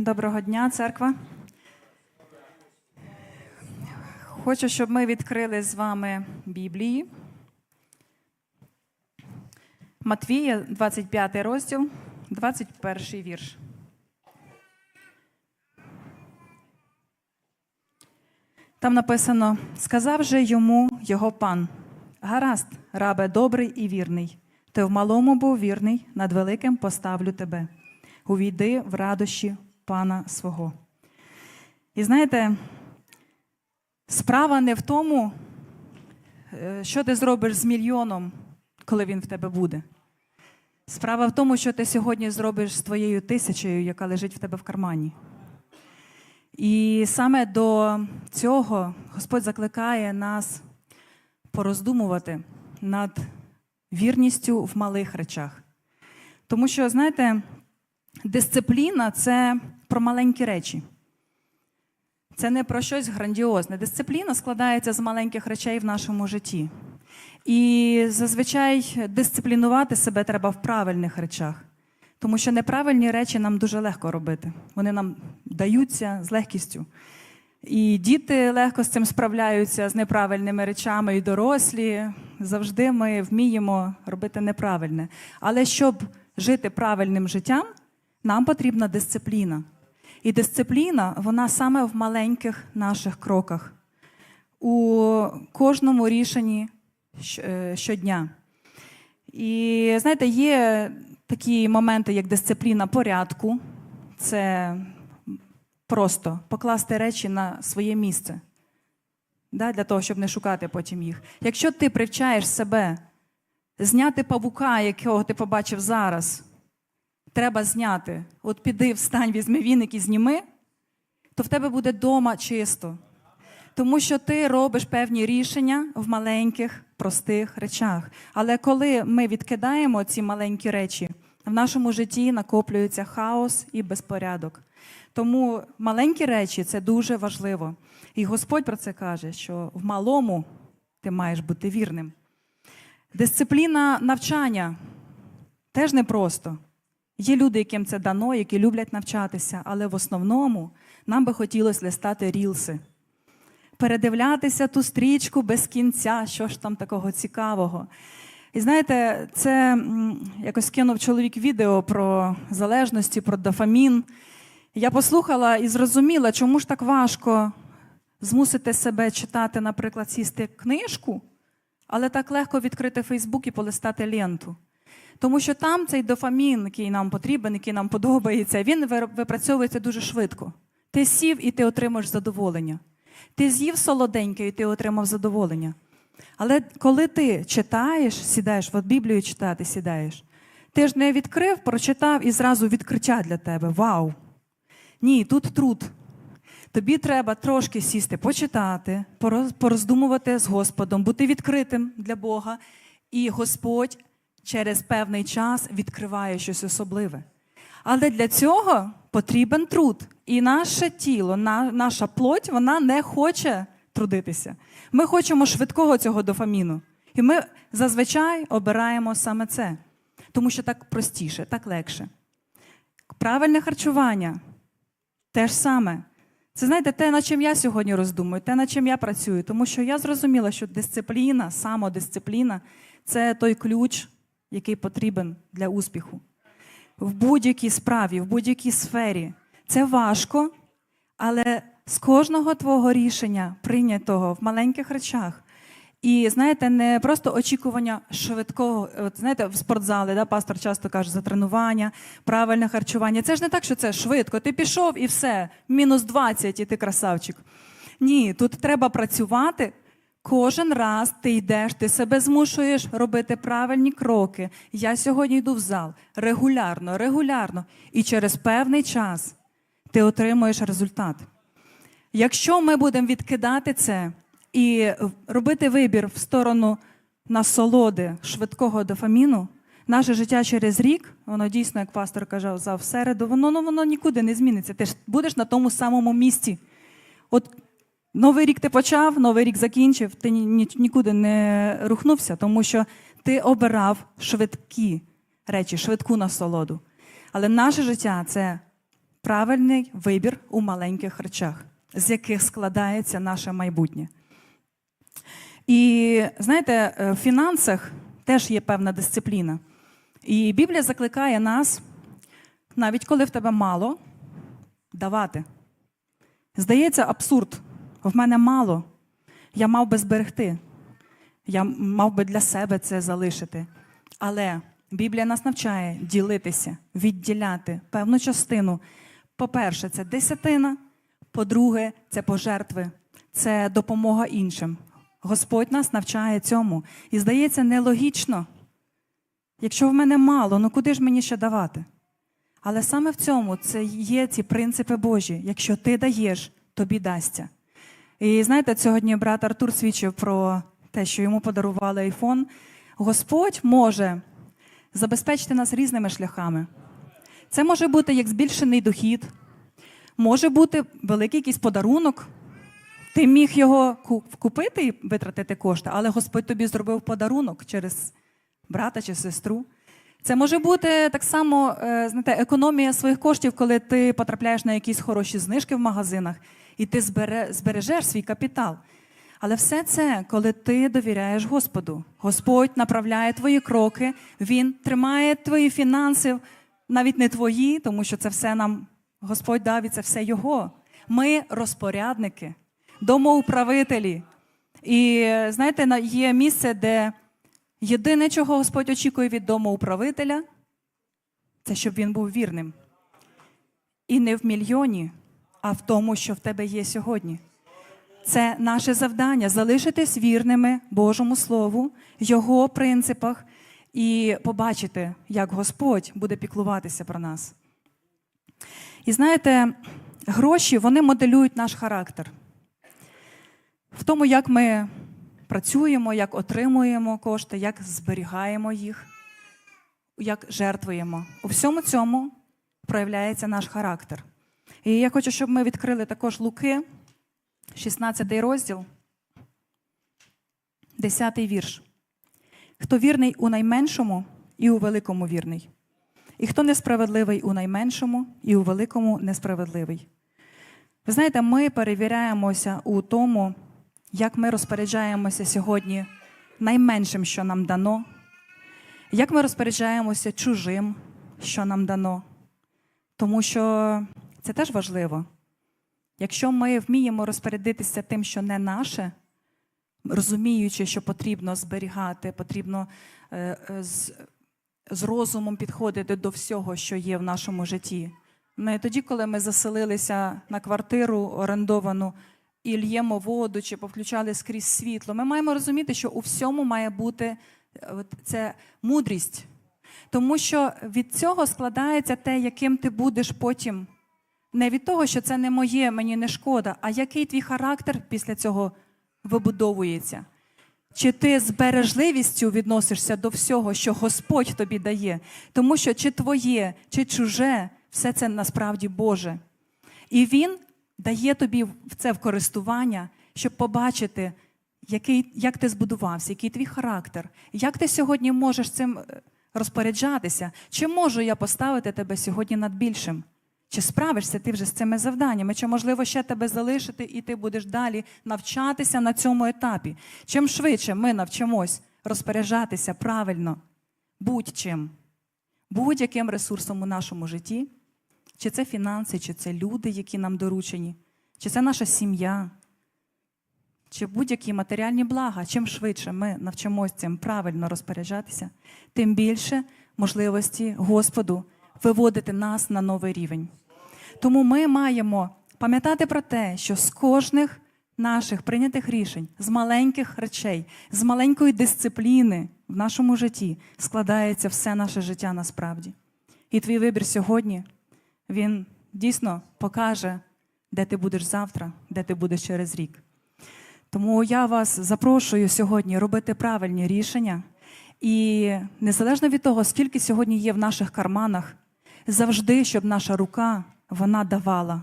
Доброго дня, церква. Хочу, щоб ми відкрили з вами Біблії. Матвія, 25 розділ, 21 вірш. Там написано: сказав же йому його пан: Гаразд, рабе добрий і вірний. Ти в малому був вірний, над великим поставлю тебе. Увійди в радощі пана свого. І знаєте, справа не в тому, е, що ти зробиш з мільйоном, коли він в тебе буде. Справа в тому, що ти сьогодні зробиш з твоєю тисячею, яка лежить в тебе в кармані. І саме до цього Господь закликає нас пороздумувати над вірністю в малих речах. Тому що, знаєте, дисципліна це про маленькі речі. Це не про щось грандіозне. Дисципліна складається з маленьких речей в нашому житті. І зазвичай дисциплінувати себе треба в правильних речах. Тому що неправильні речі нам дуже легко робити. Вони нам даються з легкістю. І діти легко з цим справляються з неправильними речами, і дорослі. Завжди ми вміємо робити неправильне. Але щоб жити правильним життям, нам потрібна дисципліна. І дисципліна, вона саме в маленьких наших кроках, у кожному рішенні е, щодня. І знаєте, є такі моменти, як дисципліна порядку. Це просто покласти речі на своє місце, да, для того, щоб не шукати потім їх. Якщо ти привчаєш себе зняти павука, якого ти побачив зараз, треба зняти. От піди, встань, візьми віник і зніми, то в тебе буде дома чисто. Тому що ти робиш певні рішення в маленьких, простих речах. Але коли ми відкидаємо ці маленькі речі, в нашому житті накоплюється хаос і безпорядок. Тому маленькі речі це дуже важливо. І Господь про це каже, що в малому ти маєш бути вірним. Дисципліна навчання теж непросто. Є люди, яким це дано, які люблять навчатися, але в основному нам би хотілося листати рілси, передивлятися ту стрічку без кінця, що ж там такого цікавого. І знаєте, це якось кинув чоловік відео про залежності, про дофамін. Я послухала і зрозуміла, чому ж так важко змусити себе читати, наприклад, сісти книжку, але так легко відкрити Фейсбук і полистати ленту. Тому що там цей дофамін, який нам потрібен, який нам подобається, він випрацьовується дуже швидко. Ти сів і ти отримаєш задоволення. Ти з'їв солоденьке і ти отримав задоволення. Але коли ти читаєш, сідаєш, от Біблію читати сідаєш, ти ж не відкрив, прочитав і зразу відкриття для тебе. Вау! Ні, тут труд. Тобі треба трошки сісти, почитати, пороз- пороздумувати з Господом, бути відкритим для Бога. І Господь через певний час відкриває щось особливе. Але для цього потрібен труд. І наше тіло, наша плоть, вона не хоче трудитися. Ми хочемо швидкого цього дофаміну. І ми зазвичай обираємо саме це, тому що так простіше, так легше. Правильне харчування те ж саме. Це знаєте, те, над чим я сьогодні роздумую, те, над чим я працюю, тому що я зрозуміла, що дисципліна, самодисципліна це той ключ, який потрібен для успіху. В будь-якій справі, в будь-якій сфері. Це важко, але з кожного твого рішення, прийнятого в маленьких речах. І знаєте, не просто очікування швидкого, от знаєте, в спортзалі, да, пастор часто каже за тренування, правильне харчування. Це ж не так, що це швидко. Ти пішов і все, мінус 20, і ти красавчик. Ні, тут треба працювати. Кожен раз ти йдеш, ти себе змушуєш робити правильні кроки. Я сьогодні йду в зал регулярно, регулярно. І через певний час ти отримуєш результат. Якщо ми будемо відкидати це і робити вибір в сторону насолоди швидкого дофаміну, наше життя через рік, воно дійсно, як пастор казав, за в середу, воно, ну, воно нікуди не зміниться. Ти ж будеш на тому самому місці. От новий рік ти почав, новий рік закінчив, ти ні, ні- нікуди не рухнувся, тому що ти обирав швидкі речі, швидку насолоду. Але наше життя це правильний вибір у маленьких речах, з яких складається наше майбутнє. І знаєте, е, в фінансах теж є певна дисципліна. І Біблія закликає нас, навіть коли в тебе мало, давати. Здається, абсурд. В мене мало. Я мав би зберегти. Я мав би для себе це залишити. Але Біблія нас навчає ділитися, відділяти певну частину. По-перше, це десятина. По-друге, це пожертви, це допомога іншим. Господь нас навчає цьому. І здається, нелогічно. Якщо в мене мало, ну куди ж мені ще давати? Але саме в цьому це є ці принципи Божі. Якщо ти даєш, тобі дасться. І знаєте, сьогодні брат Артур свідчив про те, що йому подарували айфон. Господь може забезпечити нас різними шляхами. Це може бути як збільшений дохід, може бути великий якийсь подарунок. Ти міг його ку- купити і витратити кошти, але Господь тобі зробив подарунок через брата чи сестру. Це може бути так само е, знаєте, економія своїх коштів, коли ти потрапляєш на якісь хороші знижки в магазинах, і ти збере, збережеш свій капітал. Але все це, коли ти довіряєш Господу. Господь направляє твої кроки, Він тримає твої фінанси, навіть не твої, тому що це все нам Господь дав і це все Його. Ми розпорядники, домоуправителі. І знаєте, на- є місце, де єдине, чого Господь очікує від домоуправителя, це щоб він був вірним. І не в мільйоні, а в тому, що в тебе є сьогодні. Це наше завдання залишитись вірними Божому Слову, Його принципах і побачити, як Господь буде піклуватися про нас. І знаєте, гроші вони моделюють наш характер. В тому, як ми працюємо, як отримуємо кошти, як зберігаємо їх, як жертвуємо. У всьому цьому проявляється наш характер. І я хочу, щоб ми відкрили також Луки, 16 розділ, 10 вірш. Хто вірний у найменшому і у великому вірний. І хто несправедливий у найменшому і у великому несправедливий. Ви знаєте, ми перевіряємося у тому, як ми розпоряджаємося сьогодні найменшим, що нам дано, як ми розпоряджаємося чужим, що нам дано. Тому що це теж важливо. Якщо ми вміємо розпорядитися тим, що не наше, розуміючи, що потрібно зберігати, потрібно е, е, з, з розумом підходити до всього, що є в нашому житті. Не тоді, коли ми заселилися на квартиру орендовану і л'ємо воду чи повключали скрізь світло. Ми маємо розуміти, що у всьому має бути е, це мудрість. Тому що від цього складається те, яким ти будеш потім. Не від того, що це не моє, мені не шкода, а який твій характер після цього вибудовується. Чи ти з бережливістю відносишся до всього, що Господь тобі дає? Тому що чи твоє, чи чуже, все це насправді Боже. І Він дає тобі в це в користування, щоб побачити, який, як ти збудувався, який твій характер, як ти сьогодні можеш цим е, розпоряджатися, чи можу я поставити тебе сьогодні над більшим? Чи справишся ти вже з цими завданнями? Чи можливо ще тебе залишити, і ти будеш далі навчатися на цьому етапі? Чим швидше ми навчимось розпоряджатися правильно будь-чим, будь-яким ресурсом у нашому житті, чи це фінанси, чи це люди, які нам доручені, чи це наша сім'я, чи будь-які матеріальні блага, чим швидше ми навчимось цим правильно розпоряджатися, тим більше можливості Господу виводити нас на новий рівень. Тому ми маємо пам'ятати про те, що з кожних наших прийнятих рішень, з маленьких речей, з маленької дисципліни в нашому житті складається все наше життя насправді. І твій вибір сьогодні, він дійсно покаже, де ти будеш завтра, де ти будеш через рік. Тому я вас запрошую сьогодні робити правильні рішення. І незалежно від того, скільки сьогодні є в наших карманах, завжди, щоб наша рука вона давала.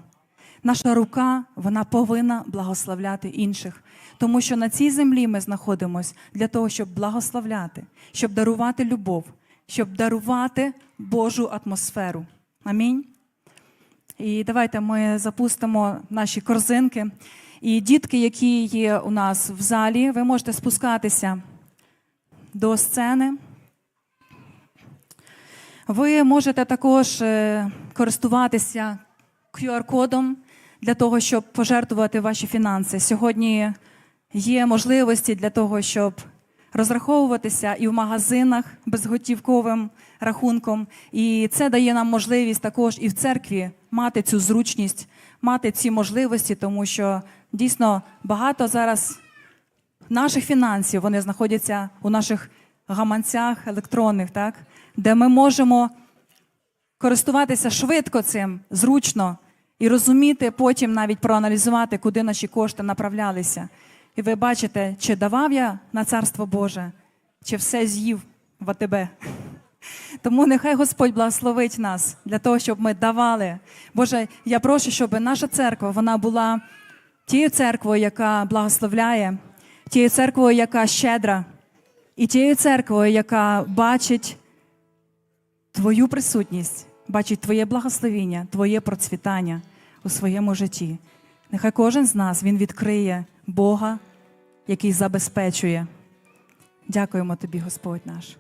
Наша рука вона повинна благословляти інших. Тому що на цій землі ми знаходимося для того, щоб благословляти, щоб дарувати любов, щоб дарувати Божу атмосферу. Амінь. І давайте ми запустимо наші корзинки. І дітки, які є у нас в залі, ви можете спускатися до сцени. Ви можете також е, користуватися QR-кодом для того, щоб пожертвувати ваші фінанси. Сьогодні є можливості для того, щоб розраховуватися і в магазинах безготівковим рахунком. І це дає нам можливість також і в церкві мати цю зручність, мати ці можливості, тому що дійсно багато зараз наших фінансів вони знаходяться у наших гаманцях електронних, так? де ми можемо користуватися швидко цим, зручно і розуміти, потім навіть проаналізувати, куди наші кошти направлялися. І ви бачите, чи давав я на царство Боже, чи все з'їв в АТБ. Тому нехай Господь благословить нас для того, щоб ми давали. Боже, я прошу, щоб наша церква вона була тією церквою, яка благословляє, тією церквою, яка щедра, і тією церквою, яка бачить Твою присутність, бачить Твоє благословіння, Твоє процвітання у своєму житті. Нехай кожен з нас він відкриє Бога, який забезпечує. Дякуємо Тобі, Господь наш.